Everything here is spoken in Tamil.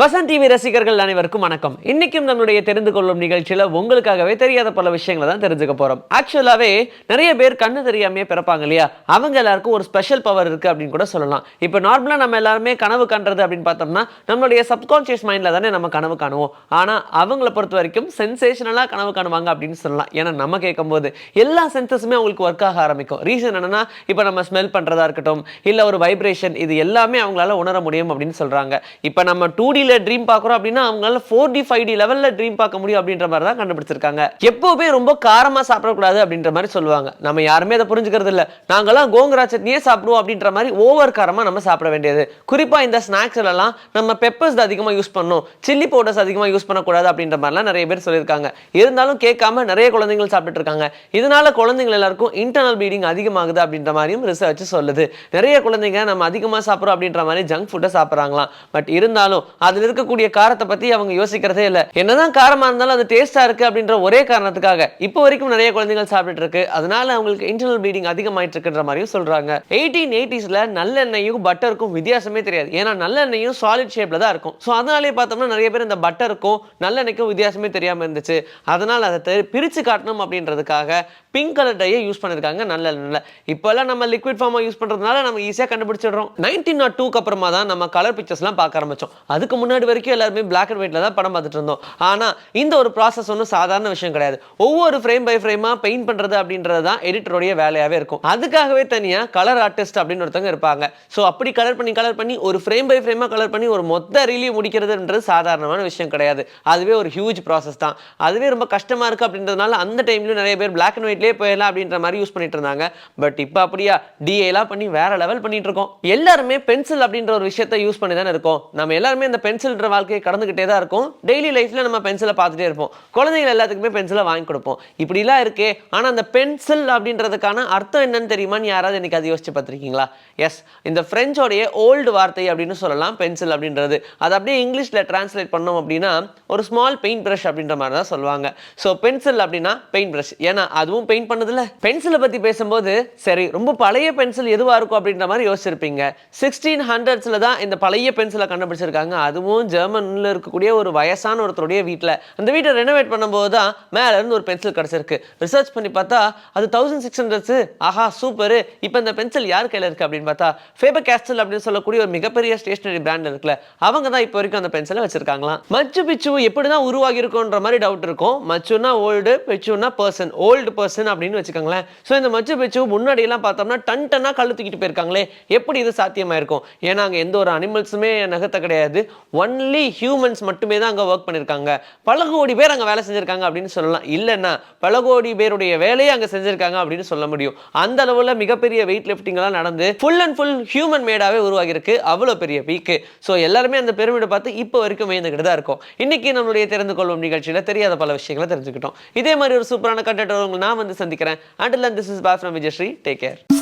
வசன் டிவி ரசிகர்கள் அனைவருக்கும் வணக்கம். இன்னைக்கும் நம்மளுடைய தெரிந்து கொள்ளும் நிகழ்ச்சியில உங்களுக்காகவே தெரியாத பல விஷயங்களை தான் தெரிஞ்சுக்க போறோம். ஆக்சுவலாவே நிறைய பேர் கண்ணு தெரியாமையே பிறப்பாங்க இல்லையா? அவங்க எல்லாருக்கும் ஒரு ஸ்பெஷல் பவர் இருக்கு அப்படின்னு கூட சொல்லலாம். இப்போ நார்மலா நம்ம எல்லாருமே கனவு காண்றது அப்படின்னு பார்த்தோம்னா நம்மளுடைய சப்கான்ஷியஸ் மைண்ட்ல தானே நம்ம கனவு காணுவோம். ஆனா அவங்கள பொறுத்த வரைக்கும் சென்சேஷனலா கனவு காணுவாங்க அப்படின்னு சொல்லலாம். ஏன்னா நம்ம கேட்கும்போது எல்லா சென்சஸுமே அவங்களுக்கு ஒர்க் ஆக ஆரம்பிக்கும். ரீசன் என்னன்னா இப்போ நம்ம ஸ்மெல் பண்றதா இருக்கட்டும் இல்ல ஒரு வைப்ரேஷன் இது எல்லாமே அவங்களால உணர முடியும் அப்படின்னு சொல்றாங்க. இப்போ நம்ம டூ டியில் ட்ரீம் பார்க்குறோம் அப்படின்னா அவங்களால ஃபோர் டி ஃபைவ் டி லெவலில் ட்ரீம் பார்க்க முடியும் அப்படின்ற மாதிரி தான் கண்டுபிடிச்சிருக்காங்க. எப்போவுமே ரொம்ப காரமாக சாப்பிடக்கூடாது அப்படின்ற மாதிரி சொல்லுவாங்க. நம்ம யாருமே அதை புரிஞ்சுக்கிறது இல்லை. நாங்களாம் கோங்கரா சட்னியே சாப்பிடுவோம் அப்படின்ற மாதிரி ஓவர் காரமாக நம்ம சாப்பிட வேண்டியது. குறிப்பாக இந்த ஸ்நாக்ஸ்லலாம் நம்ம பெப்பர்ஸ் அதிகமாக யூஸ் பண்ணணும். சில்லி பவுடர்ஸ் அதிகமாக யூஸ் பண்ணக்கூடாது அப்படின்ற மாதிரிலாம் நிறைய பேர் சொல்லியிருக்காங்க. இருந்தாலும் கேட்காம நிறைய குழந்தைகள் சாப்பிட்டுட்டு இருக்காங்க இதனால குழந்தைகள் எல்லாருக்கும் இன்டர்னல் ப்ளீடிங் அதிகமாகுது அப்படின்ற மாதிரியும் ரிசர்ச் சொல்லுது. நிறைய குழந்தைங்க நம்ம அதிகமாக சாப்பிட்றோம் அப்படின்ற மாதிரி ஜங்க் ஃபுட்டை சாப்பிட்றாங்களாம். பட் இருந்தாலும் அது அதில் இருக்கக்கூடிய காரத்தை பற்றி அவங்க யோசிக்கிறதே இல்லை. என்னதான் காரமாக இருந்தாலும் அது டேஸ்ட்டாக இருக்குது அப்படின்ற ஒரே காரணத்துக்காக இப்போ வரைக்கும் நிறைய குழந்தைகள் சாப்பிட்டுட்டு இருக்கு. அதனால அவங்களுக்கு இன்டர்னல் ப்ளீடிங் அதிகமாயிட்டு இருக்குன்ற மாதிரியும் சொல்றாங்க. எயிட்டீன் எயிட்டிஸில் நல்லெண்ணெயும் பட்டருக்கும் வித்தியாசமே தெரியாது. ஏன்னா நல்லெண்ணெயும் சாலிட் ஷேப்ல தான் இருக்கும். ஸோ அதனாலே பார்த்தோம்னா நிறைய பேர் இந்த பட்டருக்கும் நல்லெண்ணெய்க்கும் வித்தியாசமே தெரியாமல் இருந்துச்சு. அதனால் அதை பிரித்து காட்டணும் அப்படின்றதுக்காக பிங்க் கலர் டையை யூஸ் பண்ணியிருக்காங்க நல்லெண்ணெயில். இப்போல்லாம் நம்ம லிக்விட் ஃபார்மாக யூஸ் பண்ணுறதுனால நம்ம ஈஸியாக கண்டுபிடிச்சிடுறோம். நைன்டீன் நாட் டூக்கு அப்புறமா தான் நம்ம கலர் பிக்சர்ஸ்லாம் பார்க்க ஆரம்பிச்சோம். அதுக்கு முன்னாடி வரைக்கும் எல்லாருமே பிளாக் அண்ட் ஒயிட்டில் தான் படம் பார்த்துட்டு இருந்தோம். ஆனால் இந்த ஒரு ப்ராசஸ் ஒன்றும் சாதாரண விஷயம் கிடையாது. ஒவ்வொரு ஃப்ரேம் பை ஃப்ரேமாக பெயிண்ட் பண்ணுறது அப்படின்றது தான் எடிட்டருடைய வேலையாகவே இருக்கும். அதுக்காகவே தனியாக கலர் ஆர்டிஸ்ட் அப்படின்னு ஒருத்தவங்க இருப்பாங்க. ஸோ அப்படி கலர் பண்ணி கலர் பண்ணி ஒரு ஃப்ரேம் பை ஃப்ரேமாக கலர் பண்ணி ஒரு மொத்த ரிலீவ் முடிக்கிறதுன்றது சாதாரணமான விஷயம் கிடையாது. அதுவே ஒரு ஹியூஜ் ப்ராசஸ் தான். அதுவே ரொம்ப கஷ்டமாக இருக்குது அப்படின்றதுனால அந்த டைம்லையும் நிறைய பேர் பிளாக் அண்ட் ஒயிட்லேயே போயிடலாம் அப்படின்ற மாதிரி யூஸ் பண்ணிட்டு இருந்தாங்க. பட் இப்போ அப்படியா டிஏலாம் பண்ணி வேற லெவல் பண்ணிட்டு இருக்கோம். எல்லாருமே பென்சில் அப்படின்ற ஒரு விஷயத்தை யூஸ் பண்ணி தானே இருக்கோம். நம்ம எல்லாருமே இந்த பென்சில்ன்ற வாழ்க்கையை கடந்துக்கிட்டே தான் இருக்கும். டெய்லி லைஃப்ல நம்ம பென்சிலை பார்த்துட்டே இருப்போம். குழந்தைகள் எல்லாத்துக்குமே பென்சிலை வாங்கி கொடுப்போம். இப்படிலாம் இருக்கே. ஆனால் அந்த பென்சில் அப்படின்றதுக்கான அர்த்தம் என்னன்னு தெரியுமான்னு யாராவது எனக்கு அதை யோசிச்சு பார்த்துருக்கீங்களா? எஸ் இந்த ஃப்ரெஞ்சோடைய ஓல்டு வார்த்தை அப்படின்னு சொல்லலாம் பென்சில் அப்படின்றது. அது அப்படியே இங்கிலீஷில் டிரான்ஸ்லேட் பண்ணோம் அப்படின்னா ஒரு ஸ்மால் பெயிண்ட் ப்ரஷ் அப்படின்ற மாதிரி தான் சொல்லுவாங்க. ஸோ பென்சில் அப்படின்னா பெயிண்ட் ப்ரஷ் ஏன்னா அதுவும் பெயிண்ட் பண்ணதில்ல. பென்சிலை பற்றி பேசும்போது சரி ரொம்ப பழைய பென்சில் எதுவாக இருக்கும் அப்படின்ற மாதிரி யோசிச்சிருப்பீங்க. சிக்ஸ்டீன் ஹண்ட்ரட்ஸில் தான் இந்த பழைய பென்சிலை கண்டுபிடிச்சிருக்காங்க. அது அதுவும் ஜெர்மனில் இருக்கக்கூடிய ஒரு வயசான ஒருத்தருடைய வீட்டில் அந்த வீட்டை ரெனோவேட் பண்ணும்போது தான் மேல இருந்து ஒரு பென்சில் கிடச்சிருக்கு. ரிசர்ச் பண்ணி பார்த்தா அது தௌசண்ட் சிக்ஸ் ஹண்ட்ரட்ஸு ஆஹா சூப்பர் இப்போ இந்த பென்சில் யார் கையில் இருக்குது அப்படின்னு பார்த்தா ஃபேபர் கேஸ்டல் அப்படின்னு சொல்லக்கூடிய ஒரு மிகப்பெரிய ஸ்டேஷனரி பிராண்ட் இருக்குல்ல அவங்க தான் இப்போ வரைக்கும் அந்த பென்சிலை வச்சிருக்காங்களாம். மச்சு பிச்சு எப்படி தான் உருவாகி இருக்குன்ற மாதிரி டவுட் இருக்கும் மச்சுன்னா ஓல்டு பிச்சுன்னா பர்சன் ஓல்டு பர்சன் அப்படின்னு வச்சுக்கோங்களேன். ஸோ இந்த மச்சு பிச்சு முன்னாடியெல்லாம் பார்த்தோம்னா டன் டன்னாக கழுத்துக்கிட்டு போயிருக்காங்களே. எப்படி இது சாத்தியமாயிருக்கும்? ஏன்னா அங்கே எந்த ஒரு அனிமல்ஸுமே நகர்த்த கிடையாது. ஒன்லி ஹியூமன்ஸ் மட்டுமே தான் அங்கே ஒர்க் பண்ணியிருக்காங்க பல கோடி பேர் அங்கே வேலை செஞ்சிருக்காங்க அப்படின்னு சொல்லலாம். இல்லைன்னா பல கோடி பேருடைய வேலையை அங்கே செஞ்சுருக்காங்க அப்படின்னு சொல்ல முடியும். அந்த அளவில் மிகப்பெரிய வெயிட் லிஃப்டிங்லாம் நடந்து ஃபுல் அண்ட் ஃபுல் ஹியூமன் மேடாகவே உருவாகியிருக்கு. அவ்வளோ பெரிய பீக்கு ஸோ எல்லாருமே அந்த பெருமிடை பார்த்து இப்போ வரைக்கும் வேந்துக்கிட்டு தான் இருக்கும். இன்னைக்கு நம்மளுடைய தெரிந்து கொள்ளும் நிகழ்ச்சியில் தெரியாத பல விஷயங்களை தெரிஞ்சுக்கிட்டோம். இதே மாதிரி ஒரு சூப்பரான கண்டென்ட் நான் வந்து சந்திக்கிறேன். Until this is boss from Vijayasri take care